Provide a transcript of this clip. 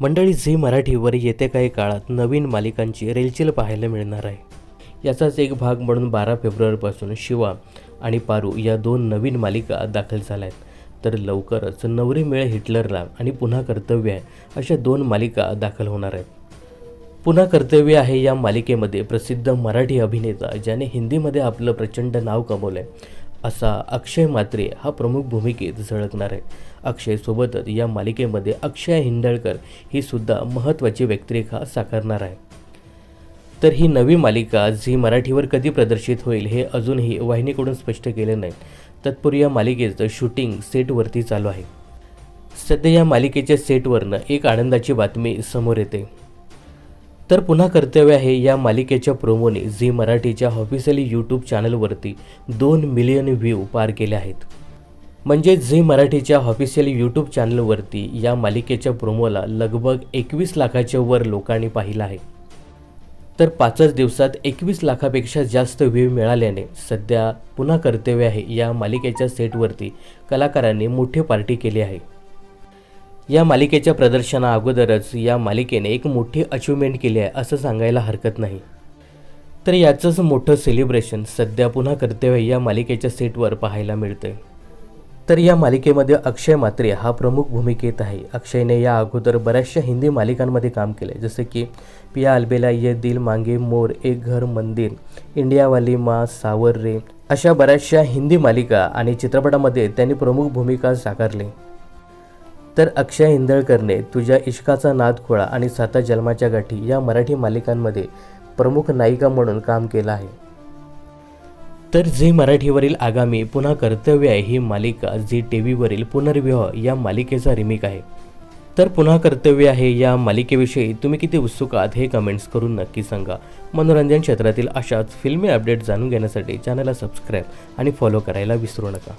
मंडळी झी मराठीवर येत्या काही काळात नवीन मालिकांची रेलचेल पाहायला मिळणार आहे. याचाच एक भाग म्हणून बारा फेब्रुवारीपासून शिवा आणि पारू या दोन नवीन मालिका दाखल झाल्या आहेत तर लवकरच नवरी मिळे हिटलरला आणि पुन्हा कर्तव्य आहे अशा दोन मालिका दाखल होणार आहेत. पुन्हा कर्तव्य आहे या मालिकेमध्ये प्रसिद्ध मराठी अभिनेता ज्याने हिंदीमध्ये आपलं प्रचंड नाव कमवलं आहे असा अक्षय मात्रे हा प्रमुख भूमिकेत झळकणार आहे. अक्षयसोबतच या मालिकेमध्ये अक्षय हिंदळकर ही सुद्धा महत्त्वाची व्यक्तिरेखा साकारणार आहे. तर ही नवी मालिका झी मराठीवर कधी प्रदर्शित होईल हे अजूनही वाहिनीकडून स्पष्ट केले नाही तत्पूर्वी या मालिकेचं शूटिंग सेटवरती चालू आहे. सध्या या मालिकेच्या सेटवरनं एक आनंदाची बातमी समोर येते. तर पुन्हा कर्तव्य आहे या मालिकेच्या प्रोमोने झी मराठीच्या ऑफिशियली यूट्यूब चॅनलवरती दोन मिलियन व्ह्यू पार केले आहेत. म्हणजे झी मराठीच्या ऑफिशियल यूट्यूब चॅनलवरती या मालिकेच्या प्रोमोला लगभग एकवीस लाखाच्या वर लोकांनी पाहिलं आहे. तर पाचच दिवसात एकवीस लाखापेक्षा जास्त व्ह्यू मिळाल्याने सध्या पुन्हा कर्तव्य आहे या मालिकेच्या सेटवरती कलाकारांनी मोठी पार्टी केली आहे. या मालिकेच्या प्रदर्शना अगोदरच या मालिकेने एक मोठी अचिव्हमेंट केली आहे असं सांगायला हरकत नाही. तर याचंच मोठं सेलिब्रेशन सध्या पुन्हा कर्तव्य या मालिकेच्या सेटवर पाहायला मिळतंय. तर या मालिकेमध्ये अक्षय मात्रे हा प्रमुख भूमिकेत आहे. अक्षयने या अगोदर बऱ्याचशा हिंदी मालिकांमध्ये काम केले जसे की पिया अल्बेला ये दिल मांगे मोर एक घर मंदिर इंडियावाली मा सावर रे अशा बऱ्याचशा हिंदी मालिका आणि चित्रपटामध्ये त्यांनी प्रमुख भूमिका साकारली. तर अक्षय इंदळकरने तुझ्या इश्काचा नाद खोळा आणि साता जन्माच्या गाठी या मराठी मालिकांमध्ये प्रमुख नायिका म्हणून काम केलं आहे. तर झी मराठीवरील आगामी पुन्हा कर्तव्य आहे ही मालिका झी टी व्हीवरील पुनर्विवाह या मालिकेचा रिमेक आहे. तर पुन्हा कर्तव्य आहे या मालिकेविषयी तुम्ही किती उत्सुक आहात हे कमेंट्स करून नक्की सांगा. मनोरंजन क्षेत्रातील अशाच फिल्मी अपडेट जाणून घेण्यासाठी चॅनलला सबस्क्राईब आणि फॉलो करायला विसरू नका.